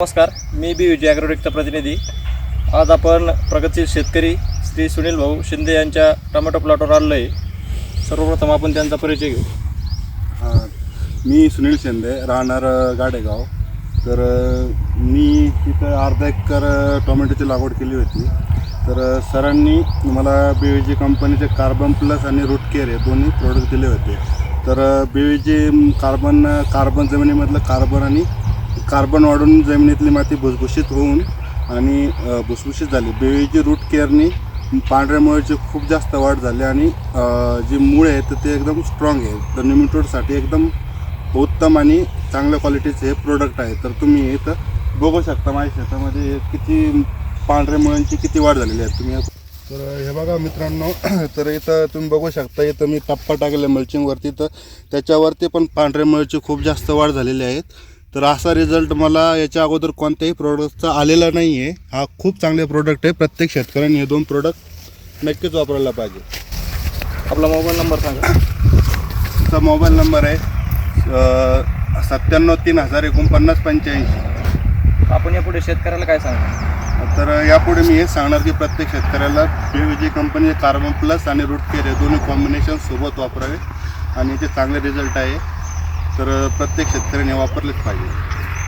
नमस्कार मी बी विजय ॲग्रोटेकचा प्रतिनिधी. आज आपण प्रगतशील शेतकरी श्री सुनील भाऊ शिंदे यांच्या टोमॅटो प्लॉटवर आलो आहे सर्वप्रथम आपण त्यांचा परिचय घेऊ. हां मी सुनील शिंदे राहणार गाडेगाव. तर मी तिथं अर्धा एकर टोमॅटोची लागवड केली होती. तर सरांनी मला बी वी जी कंपनीचे कार्बन प्लस आणि रूट केअर हे दोन्ही प्रोडक्ट दिले होते. तर B V G carbon carbon जमिनीमधलं carbon आणि कार्बन वाढून जमिनीतली माती भुसभुशीत होऊन आणि भुसभुशीत झाली. बेळीची रूट केअरनी पांढऱ्या मुळाची खूप जास्त वाढ झाली आणि जे मूळ आहे आहेत तर ते एकदम स्ट्रॉंग आहे. तर निमिटोडसाठी एकदम उत्तम आणि चांगल्या क्वालिटीचे हे प्रोडक्ट आहे. तर तुम्ही इथं बघू शकता माझ्या शेतामध्ये किती पांढऱ्या मुळांची किती वाढ झालेली आहे. तुम्ही तर हे बघा मित्रांनो तर इथं तुम्ही बघू शकता इथं मी टप्पा टाकले मल्चिंगवरती तर त्याच्यावरती पण पांढऱ्या मुळाची खूप जास्त वाढ झालेली आहेत तर असा रिझल्ट मला याच्या अगोदर कोणत्याही प्रोडक्टचा आलेला नाही आहे हा खूप चांगले प्रोडक्ट आहे. प्रत्येक शेतकऱ्यांनी हे दोन प्रोडक्ट नक्कीच वापरायला पाहिजे. आपला मोबाईल नंबर सांगा. तुमचा मोबाईल नंबर आहे सत्त्याण्णव तीन हजार एकोणपन्नास पंच्याऐंशी. आपण यापुढे शेतकऱ्याला काय सांगा? तर यापुढे मी हे सांगणार की प्रत्येक शेतकऱ्याला जी कंपनी कार्बन प्लस आणि रूट केअर हे दोन्ही कॉम्बिनेशन सोबत वापरावे. आणि ते चांगले रिझल्ट आहे. तर प्रत्येक शेतकऱ्याने वापरलेच पाहिजे.